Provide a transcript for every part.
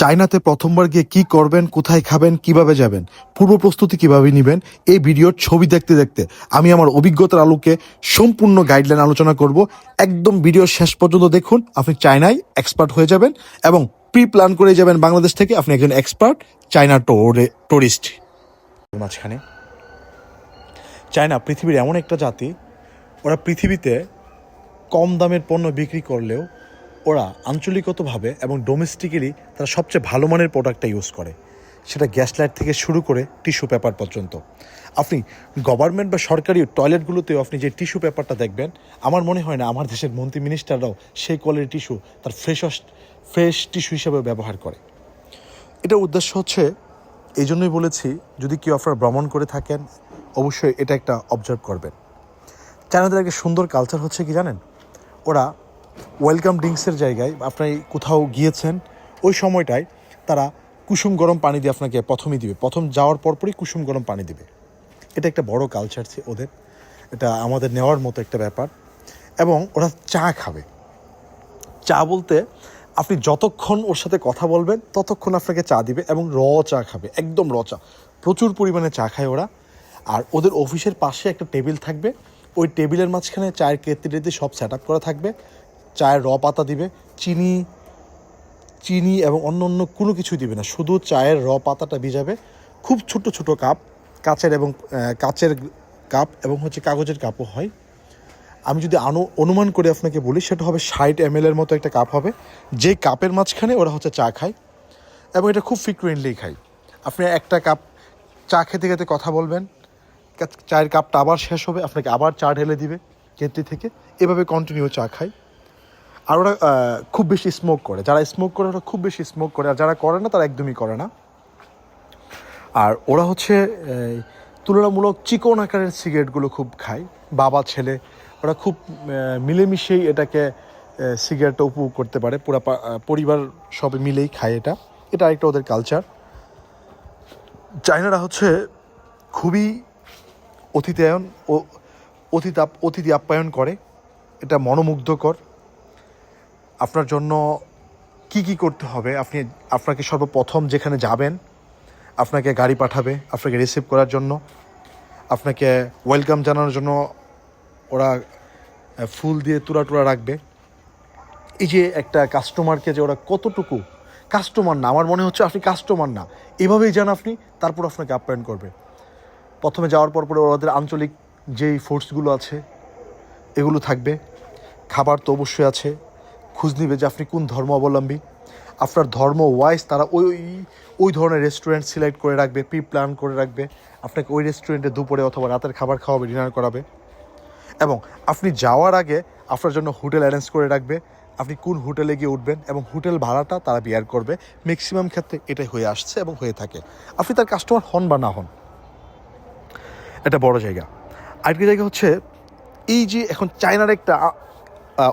চায়নাতে প্রথমবার গিয়ে কি করবেন, কোথায় খাবেন, কীভাবে যাবেন, পূর্ব প্রস্তুতি কীভাবে নেবেন, এই ভিডিওর ছবি দেখতে দেখতে আমি আমার অভিজ্ঞতার আলোকে সম্পূর্ণ গাইডলাইন আলোচনা করব। একদম ভিডিও শেষ পর্যন্ত দেখুন, আপনি চায়নায় এক্সপার্ট হয়ে যাবেন এবং প্রি প্ল্যান করে যাবেন বাংলাদেশ থেকে, আপনি একজন এক্সপার্ট চায়না টোরে টুরিস্ট মাঝখানে, চায়না পৃথিবীর এমন একটা জাতি, ওরা পৃথিবীতে কম দামের পণ্য বিক্রি করলেও ওরা আঞ্চলিকতভাবে এবং ডোমেস্টিক্যালি তারা সবচেয়ে ভালো মানের প্রোডাক্টটা ইউজ করে। সেটা গ্যাস লাইট থেকে শুরু করে টিস্যু পেপার পর্যন্ত। আপনি গভর্নমেন্ট বা সরকারি টয়লেটগুলোতেও আপনি যে টিস্যু পেপারটা দেখবেন, আমার মনে হয় না আমার দেশের মন্ত্রী মিনিস্টাররাও সেই কোয়ালিটির টিস্যু তার ফ্রেশ ফ্রেশ টিস্যু হিসেবে ব্যবহার করে। এটার উদ্দেশ্য হচ্ছে, এই জন্যই বলেছি, যদি কেউ আপনারা ভ্রমণ করে থাকেন, অবশ্যই এটা একটা অবজার্ভ করবেন। চায়নাদের একটা সুন্দর কালচার হচ্ছে কি জানেন? ওরা ওয়েলকাম ড্রিঙ্কসের জায়গায় আপনি কোথাও গিয়েছেন, ওই সময়টায় তারা কুসুম গরম পানি দিয়ে আপনাকে প্রথমেই দিবে। প্রথম যাওয়ার পরপরই কুসুম গরম পানি দিবে। এটা একটা বড় কালচার ওদের। এটা আমাদের নেওয়ার মতো একটা ব্যাপার। এবং ওরা চা খাবে। চা বলতে আপনি যতক্ষণ ওর সাথে কথা বলবেন, ততক্ষণ আপনাকে চা দিবে এবং র চা খাবে। একদম র চা। প্রচুর পরিমাণে চা খায় ওরা। আর ওদের অফিসের পাশে একটা টেবিল থাকবে। ওই টেবিলের মাঝখানে চায়ের টেতলি সব সেট আপ করা থাকবে। চায়ের র পাতা দিবে, চিনি চিনি এবং অন্য অন্য কোনো কিছুই দিবে না। শুধু চায়ের র পাতাটা ভিজাবে। খুব ছোট ছোট কাপ কাচের এবং কাচের কাপ এবং হচ্ছে কাগজের কাপও হয়। আমি যদি আনু, অনুমান করে আপনাকে বলি, সেটা হবে ষাট এম এর মতো একটা কাপ হবে। যে কাপের মাঝখানে ওরা হচ্ছে চা খায় এবং এটা খুব ফ্রিকুয়েন্টলি খাই আপনি একটা কাপ চা খেতে খেতে কথা বলবেন চায়ের কাপটা আবার শেষ হবে, আপনাকে আবার চা ঢেলে দিবে কেতলি থেকে। এভাবে কন্টিনিউ চা খায়। আর ওরা খুব বেশি স্মোক করে। যারা স্মোক করে, ওরা খুব বেশি স্মোক করে। আর যারা করে না, তারা একদমই করে না। আর ওরা হচ্ছে তুলনামূলক চিকন আকারের সিগারেটগুলো খুব খায়। বাবা, ছেলে, ওরা খুব মিলেমিশেই এটাকে সিগারেটটা উপভোগ করতে পারে। পুরা পরিবার সবে মিলেই খায় এটা। এটা একটা ওদের কালচার চায়নারা হচ্ছে খুবই অতিথায়ন ও অতিথি অতিথি আপ্যায়ন করে। এটা মনোমুগ্ধকর। আপনার জন্য কি কি করতে হবে? আপনি, আপনাকে সর্বপ্রথম যেখানে যাবেন, আপনাকে গাড়ি পাঠাবে, আপনাকে রিসিভ করার জন্য, আপনাকে ওয়েলকাম জানানোর জন্য ওরা ফুল দিয়ে তুলা টুরা রাখবে। এই যে একটা কাস্টমারকে যে ওরা কতটুকু কাস্টমার না, আমার মনে হচ্ছে আপনি কাস্টমার না। এভাবেই যান আপনি, তারপর আপনাকে আপ্যায়ন করবে। প্রথমে যাওয়ার পর পরে ওদের আঞ্চলিক যেই ফোর্সগুলো আছে, এগুলো থাকবে। খাবার তো অবশ্যই আছে। খোঁজ নিবে যে আপনি কোন ধর্ম অবলম্বী। আপনার ধর্ম ওয়াইজ তারা ওই, ওই- ধরনের রেস্টুরেন্ট সিলেক্ট করে রাখবে প্রি প্ল্যান করে রাখবে। আপনাকে ওই রেস্টুরেন্টে দুপুরে অথবা রাতের খাবার খাওয়াবে ডিনার করাবে। এবং আপনি যাওয়ার আগে আপনার জন্য হোটেল অ্যারেঞ্জ করে রাখবে। আপনি কোন হোটেলে গিয়ে উঠবেন এবং হোটেল ভাড়াটা তারা বিয়ার করবে। ম্যাক্সিমাম ক্ষেত্রে এটাই হয়ে আসছে এবং হয়ে থাকে। আপনি তার কাস্টমার হন বা না হন। এটা বড় জায়গা। আরেকটা জায়গা হচ্ছে, এই যে এখন চায়নার একটা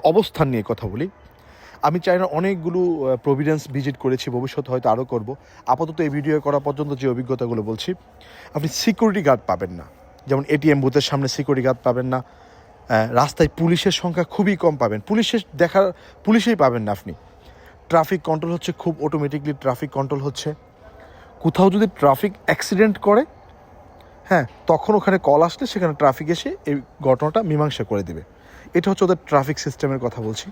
অবস্থান নিয়ে কথা বলি আমি চায়নার অনেকগুলো প্রভিডেন্স ভিজিট করেছি ভবিষ্যতে হয়তো আরও করব। আপাতত এই ভিডিও করা পর্যন্ত যে অভিজ্ঞতাগুলো বলছি, আপনি সিকিউরিটি গার্ড পাবেন না। যেমন এটিএম বুথের সামনে সিকিউরিটি গার্ড পাবেন না। রাস্তায় পুলিশের সংখ্যা খুবই কম পাবেন। পুলিশের দেখার, পুলিশেই পাবেন না আপনি। ট্রাফিক কন্ট্রোল হচ্ছে খুব অটোমেটিকলি ট্রাফিক কন্ট্রোল হচ্ছে। কোথাও যদি ট্রাফিক অ্যাক্সিডেন্ট করে হ্যাঁ তখন ওখানে কল আসলে সেখানে ট্রাফিক এসে এই ঘটনাটা মীমাংসা করে দেবে। এটা হচ্ছে ওদের ট্রাফিক সিস্টেমের কথা বলছি।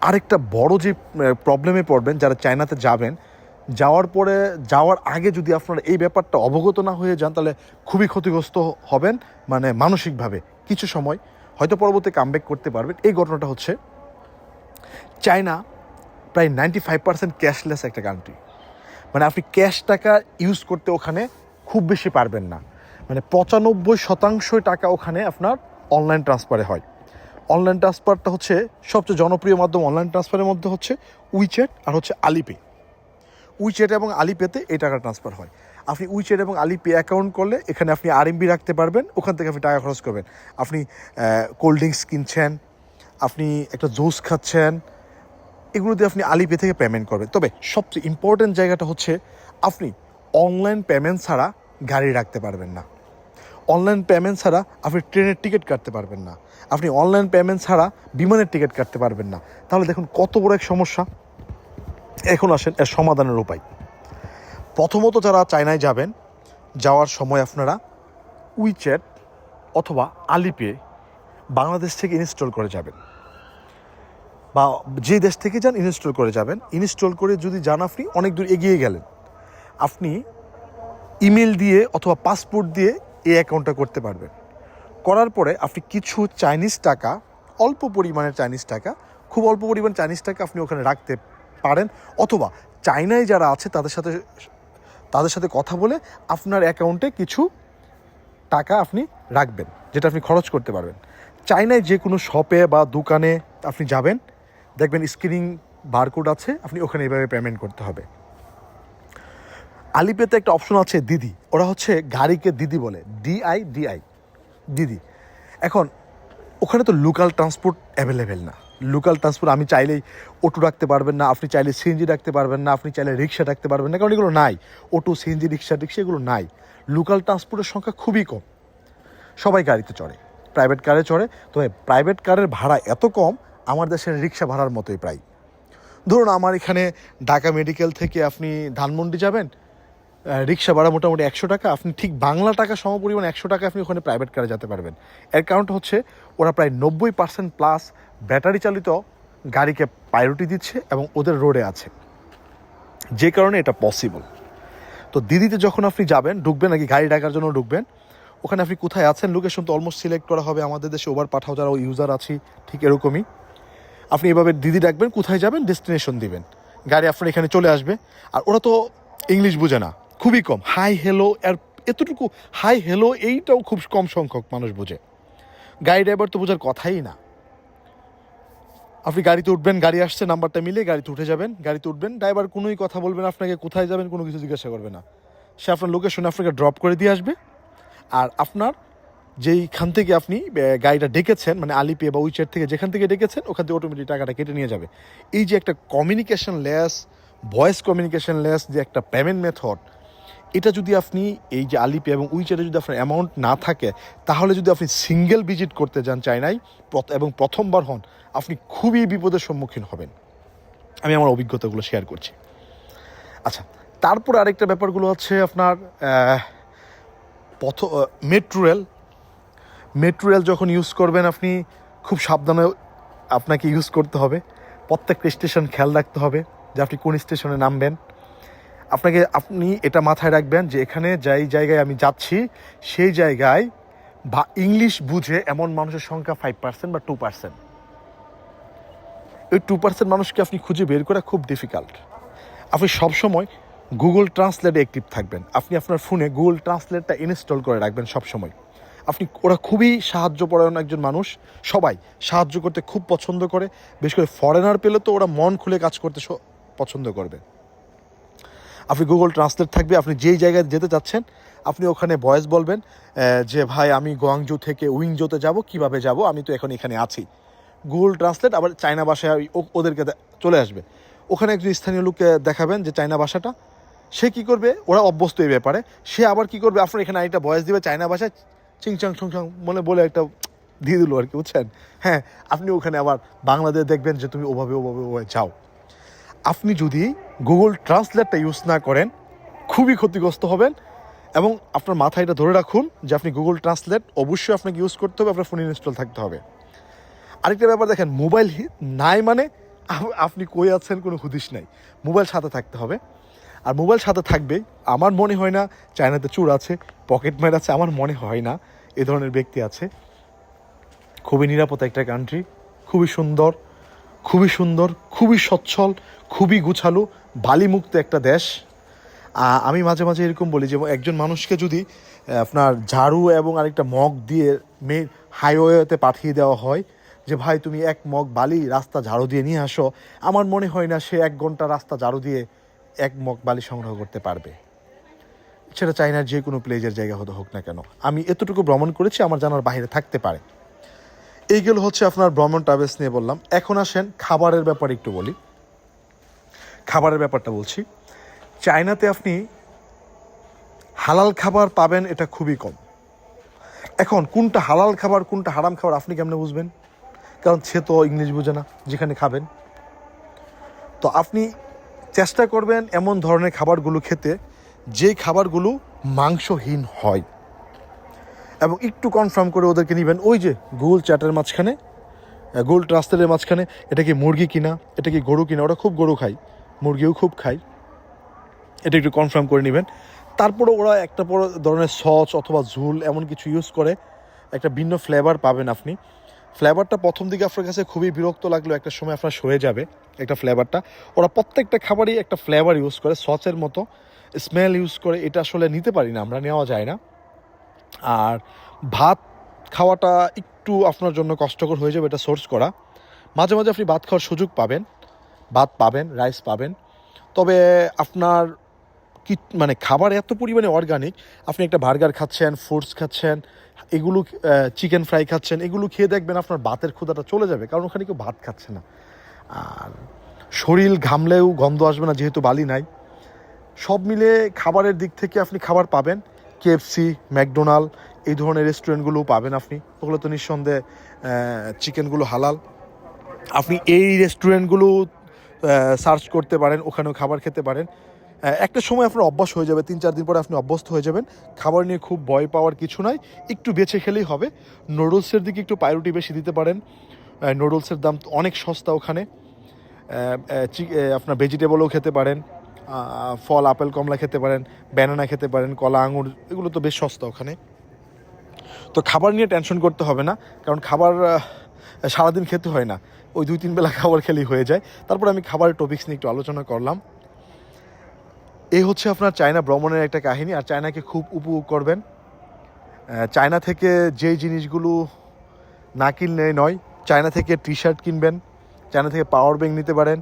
আরেকটা বড় যে প্রবলেমে পড়বেন, যারা চায়নাতে যাবেন, যাওয়ার পরে, যাওয়ার আগে যদি আপনারা এই ব্যাপারটা অবগত না হয়ে যান, তাহলে খুবই ক্ষতিগ্রস্ত হবেন মানে মানসিকভাবে কিছু সময়। হয়তো পরবর্তী কামব্যাক করতে পারবেন। এই ঘটনাটা হচ্ছে, চায়না প্রায় নাইনটি ফাইভ পার্সেন্ট ক্যাশলেস একটা কান্ট্রি মানে আপনি ক্যাশ টাকা ইউজ করতে ওখানে খুব বেশি পারবেন না। মানে পঁচানব্বই শতাংশ টাকা ওখানে আপনার অনলাইন ট্রান্সফারে হয়। অনলাইন ট্রান্সফারটা হচ্ছে সবচেয়ে জনপ্রিয় মাধ্যম অনলাইন ট্রান্সফারের মধ্যে হচ্ছে উইচ্যাট আর হচ্ছে আলিপে উইচ্যাট এবং আলিপেতে এই টাকা ট্রান্সফার হয়। আপনি উইচ্যাট এবং আলিপে অ্যাকাউন্ট করলে এখানে আপনি আরএমবি রাখতে পারবেন, ওখান থেকে আপনি টাকা খরচ করবেন। আপনি কোল্ড ড্রিঙ্কস কিনছেন, আপনি একটা জুস খাচ্ছেন, এগুলো দিয়ে আপনি আলিপে থেকে পেমেন্ট করবেন। তবে সবচেয়ে ইম্পর্ট্যান্ট জায়গাটা হচ্ছে আপনি অনলাইন পেমেন্ট ছাড়া গাড়ি রাখতে পারবেন না। অনলাইন পেমেন্ট ছাড়া আপনি ট্রেনের টিকিট কাটতে পারবেন না। আপনি অনলাইন পেমেন্ট ছাড়া বিমানের টিকিট কাটতে পারবেন না। তাহলে দেখুন কত বড় এক সমস্যা। এখন আসেন এর সমাধানের উপায়। প্রথমত যারা চায়নায় যাবেন, যাওয়ার সময় আপনারা উইচ্যাট অথবা আলিপে বাংলাদেশ থেকে ইনস্টল করে যাবেন। বা যে দেশ থেকে যান ইনস্টল করে যাবেন। ইনস্টল করে যদি যান আপনি, অনেক দূর এগিয়ে গেলেন। আপনি ইমেল দিয়ে অথবা পাসপোর্ট দিয়ে এই অ্যাকাউন্টটা করতে পারবেন। করার পরে আপনি কিছু চাইনিজ টাকা, অল্প পরিমাণের চাইনিজ টাকা, খুব অল্প পরিমাণ চাইনিজ টাকা আপনি ওখানে রাখতে পারেন অথবা চায়নায় যারা আছে তাদের সাথে তাদের সাথে কথা বলে আপনার অ্যাকাউন্টে কিছু টাকা আপনি রাখবেন, যেটা আপনি খরচ করতে পারবেন। চায়নায় যে কোনো শপে বা দোকানে আপনি যাবেন, দেখবেন স্ক্রিনিং বারকোড আছে, আপনি ওখানে এভাবে পেমেন্ট করতে হবে। আলিপেতে একটা অপশন আছে দিদি। ওরা হচ্ছে গাড়িকে দিদি বলে। ডিআই ডিআই দিদি। এখন, ওখানে তো লোকাল ট্রান্সপোর্ট অ্যাভেলেবেল না। লোকাল ট্রান্সপোর্ট আমি চাইলেই অটো রাখতে পারবেন না, আপনি চাইলে সিএনজি রাখতে পারবেন না, আপনি চাইলে রিক্সা রাখতে পারবেন না, কারণ এগুলো নাই। অটো সিএনজি রিক্সা রিক্সা, এগুলো নাই। লোকাল ট্রান্সপোর্টের সংখ্যা খুবই কম। সবাই গাড়িতে চড়ে। প্রাইভেট কারে চড়ে। তবে প্রাইভেট কারের ভাড়া এত কম, আমার দেশের রিক্সা ভাড়ার মতোই প্রায়। ধরুন, আমার এখানে ঢাকা মেডিকেল থেকে আপনি ধানমন্ডি যাবেন রিক্সা ভাড়া মোটামুটি একশো টাকা। আপনি ঠিক বাংলা টাকা সমপরিমাণ একশো টাকা আপনি ওখানে প্রাইভেট কারে যেতে পারবেন। এর কারণটা হচ্ছে, ওরা প্রায় নব্বই পার্সেন্ট প্লাস ব্যাটারি চালিত গাড়িকে প্রায়োরিটি দিচ্ছে এবং ওদের রোডে আছে। যে কারণে এটা পসিবল তো দিদিতে যখন আপনি যাবেন, ঢুকবেন নাকি গাড়ি ডাকার জন্য ঢুকবেন, ওখানে আপনি কোথায় আছেন? লোকেশন তো অলমোস্ট সিলেক্ট করা হবে আমাদের দেশে। ওভার পাঠাও, যারা ইউজার আছি, ঠিক এরকমই। আপনি এভাবে দিদি ডাকবেন, কোথায় যাবেন? ডেস্টিনেশন দিবেন। গাড়ি আপনার এখানে চলে আসবে। আর ওরা তো ইংলিশ বোঝে না। খুবই কম। হাই হ্যালো আর এতটুকু হাই হ্যালো এইটাও খুব কম সংখ্যক মানুষ বোঝে। গাড়ি ড্রাইভার তো বোঝার কথাই না। আপনি গাড়িতে উঠবেন, গাড়ি আসছে, নাম্বারটা মিলে গাড়িতে উঠে যাবেন, গাড়িতে উঠবেন ড্রাইভার কোনোই কথা বলবে না আপনাকে কোথায় যাবেন কোনো কিছু জিজ্ঞাসা করবে না। সে আপনার লোকেশনে আপনাকে ড্রপ করে দিয়ে আসবে, আর আপনার যেইখান থেকে আপনি গাড়িটা ডেকেছেন মানে আলিপে বা উইচেট থেকে যেখান থেকে ডেকেছেন, ওখান থেকে অটোমেটিক টাকাটা কেটে নিয়ে যাবে। এই যে একটা communication less voice communication less যে একটা পেমেন্ট মেথড এটা যদি আপনি এই যে আলিপে এবং উইচেটে যদি আপনার অ্যামাউন্ট না থাকে, তাহলে যদি আপনি সিঙ্গেল ভিজিট করতে যান প্রথ- এবং প্রথমবার হন, আপনি খুবই বিপদের সম্মুখীন হবেন। আমি আমার অভিজ্ঞতাগুলো শেয়ার করছি। আচ্ছা তারপর আরেকটা ব্যাপারগুলো হচ্ছে আপনার পথ মেট্রো রেল মেট্রো রেল যখন ইউজ করবেন আপনি, খুব সাবধানে আপনাকে ইউজ করতে হবে। প্রত্যেকটা স্টেশন খেয়াল রাখতে হবে যে আপনি কোন স্টেশনে নামবেন। আপনাকে আপনি এটা মাথায় রাখবেন যে এখানে যেই জায়গায় আমি যাচ্ছি, সেই জায়গায় বা ইংলিশ বুঝে এমন মানুষের সংখ্যা ফাইভ পার্সেন্ট বা টু পার্সেন্ট ওই টু পার্সেন্ট মানুষকে আপনি খুঁজে বের করা খুব ডিফিকাল্ট আপনি সবসময় গুগল ট্রান্সলেটে অ্যাক্টিভ থাকবেন। আপনি আপনার ফোনে গুগল ট্রান্সলেটটা ইনস্টল করে রাখবেন সবসময়। আপনি, ওরা খুবই সাহায্যপরায়ণ একজন মানুষ, সবাই সাহায্য করতে খুব পছন্দ করে। বিশেষ করে ফরেনার পেলে তো ওরা মন খুলে কাজ করতে পছন্দ করবে। আপনি গুগল ট্রান্সলেট থাকবে, আপনি যেই জায়গায় যেতে চাচ্ছেন, আপনি ওখানে ভয়েস বলবেন যে ভাই আমি গোয়াংজু থেকে উইংজোতে যাব, কীভাবে যাব, আমি তো এখন এখানে আছি। গুগল ট্রান্সলেট আবার চায়না ভাষায় ওদেরকে চলে আসবে। ওখানে একজন স্থানীয় লোককে দেখাবেন যে চায়না ভাষাটা, সে কি করবে, ওরা অভ্যস্ত এই ব্যাপারে, সে আবার কি করবে, আপনার এখানে আরেকটা ভয়েস দিবে, চায়না ভাষায় চিংচাং ছুংচাং মনে বলে একটা দিয়ে দিল আর কি, বুঝছেন? হ্যাঁ আপনি ওখানে আবার বাংলাদেশ দেখবেন যে তুমি ওভাবে ওভাবে ওভাবে যাও। আপনি যদি গুগল ট্রান্সলেটটা ইউজ না করেন, খুবই ক্ষতিগ্রস্ত হবেন এবং আপনার মাথায় এটা ধরে রাখুন যে আপনি গুগল ট্রান্সলেট অবশ্যই আপনাকে ইউজ করতে হবে, আপনার ফোনে ইনস্টল থাকতে হবে। আরেকটা ব্যাপার দেখেন মোবাইল নাই মানে আপনি কই আছেন কোনো হুদিস নাই। মোবাইল সাথে থাকতে হবে। আর মোবাইল সাথে থাকবে আমার মনে হয় না, চায়নাতে চুর আছে পকেট মার আছে, আমার মনে হয় না, এ ধরনের ব্যক্তি আছে। খুবই নিরাপদ একটা কান্ট্রি খুবই সুন্দর খুবই সুন্দর, খুবই সচ্ছল, খুবই গুছালো, বালিমুক্ত একটা দেশ। আমি মাঝে মাঝে এরকম বলি যে একজন মানুষকে যদি আপনার ঝাড়ু এবং আরেকটা মগ দিয়ে মেন হাইওয়েতে পাঠিয়ে দেওয়া হয়, যে ভাই তুমি এক মগ বালি রাস্তা ঝাড়ু দিয়ে নিয়ে আসো, আমার মনে হয় না সে এক ঘণ্টা রাস্তা ঝাড়ু দিয়ে এক মগ বালি সংগ্রহ করতে পারবে। সেটা চাইনার যে কোনো প্লেজের জায়গা হতে হোক না কেন। আমি এতটুকু ভ্রমণ করেছি, আমার জানার বাইরে থাকতে পারে। এইগুলো হচ্ছে আপনার ভ্রমণ ট্রাভেলস নিয়ে বললাম। এখন আসেন খাবারের ব্যাপারে একটু বলি। খাবারের ব্যাপারটা বলছি। চায়নাতে আপনি হালাল খাবার পাবেন, এটা খুবই কম। এখন কোনটা হালাল খাবার, কোনটা হারাম খাবার আপনি কেমনে বুঝবেন? কারণ সে তো ইংলিশ বুঝে না, যেখানে খাবেন। তো আপনি চেষ্টা করবেন এমন ধরনের খাবারগুলো খেতে যেই খাবারগুলো মাংসহীন হয়। এবং একটু কনফার্ম করে ওদেরকে নেবেন। ওই যে গোল চাটের মাঝখানে গোল ট্রাস্টের মাঝখানে, এটা কি মুরগি কিনা, এটা কি গরু কিনা, ওরা খুব গরু খায়, মুরগিও খুব খায়। এটা একটু কনফার্ম করে নেবেন। তারপরে ওরা একটা বড় ধরনের সস অথবা ঝুল এমন কিছু ইউজ করে, একটা ভিন্ন ফ্লেভার পাবেন আপনি। ফ্লেভারটা প্রথম দিকে আপনার কাছে খুবই বিরক্ত লাগল একটা সময় আপনার সয়ে যাবে, একটা ফ্লেভারটা ওরা প্রত্যেকটা খাবারই একটা ফ্লেভার ইউজ করে সসের মতো স্মেল ইউজ করে, এটা আসলে নিতে পারি না, আমরা নেওয়া যায় না। আর ভাত খাওয়াটা একটু আপনার জন্য কষ্টকর হয়ে যাবে এটা সোর্স করা। মাঝে মাঝে আপনি ভাত খাওয়ার সুযোগ পাবেন, ভাত পাবেন রাইস পাবেন। তবে আপনার কি মানে খাবার এত পরিমাণে অর্গানিক আপনি একটা বার্গার খাচ্ছেন ফ্রুটস খাচ্ছেন, এগুলো চিকেন ফ্রাই খাচ্ছেন, এগুলো খেয়ে দেখবেন আপনার ভাতের ক্ষুদাটা চলে যাবে, কারণ ওখানে কেউ ভাত খাচ্ছে না। আর শরীর ঘামলেও গন্ধ আসবে না, যেহেতু বালি নাই। সব মিলে খাবারের দিক থেকে আপনি খাবার পাবেন কেএফসি ম্যাকডোনাল্ড এই ধরনের রেস্টুরেন্টগুলোও পাবেন আপনি। ওগুলো তো নিঃসন্দেহে চিকেনগুলো হালাল। আপনি এই রেস্টুরেন্টগুলো সার্চ করতে পারেন, ওখানেও খাবার খেতে পারেন। একটা সময় আপনার অভ্যাস হয়ে যাবে, তিন চার দিন পরে আপনি অভ্যস্ত হয়ে যাবেন। খাবার নিয়ে খুব ভয় পাওয়ার কিছু নাই, একটু বেছে খেলেই হবে। নুডলসের দিকে একটু প্রায়োরিটি বেশি দিতে পারেন। নুডলসের দাম অনেক সস্তা ওখানে। আপনার ভেজিটেবলও খেতে পারেন। ফল, আপেল, কমলা খেতে পারেন ব্যানানা খেতে পারেন, কলা, আঙুর, এগুলো তো বেশ সস্তা ওখানে। তো খাবার নিয়ে টেনশন করতে হবে না, কারণ খাবার সারাদিন খেতে হয় না। ওই দুই, তিন বেলা খাবার খেলেই হয়ে যায়। তারপর আমি খাবারের টপিক্স নিয়ে একটু আলোচনা করলাম। এই হচ্ছে আপনার চায়না ভ্রমণের একটা কাহিনী, আর চায়নাকে খুব উপভোগ করবেন। চায়না থেকে যেই জিনিসগুলো না কিনলে নয়, চায়না থেকে টি শার্ট কিনবেন, চায়না থেকে পাওয়ার ব্যাঙ্ক নিতে পারেন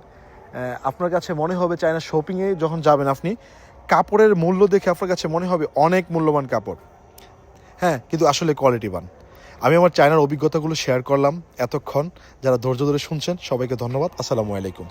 আপনার কাছে মনে হবে চায়না শপিংয়ে যখন যাবেন আপনি, কাপড়ের মূল্য দেখে আপনার কাছে মনে হবে অনেক মূল্যবান কাপড়। হ্যাঁ কিন্তু আসলে কোয়ালিটিবান আমি আমার চায়নার অভিজ্ঞতাগুলো শেয়ার করলাম এতক্ষণ। যারা ধৈর্য ধরে শুনছেন, সবাইকে ধন্যবাদ। আসসালামু আলাইকুম।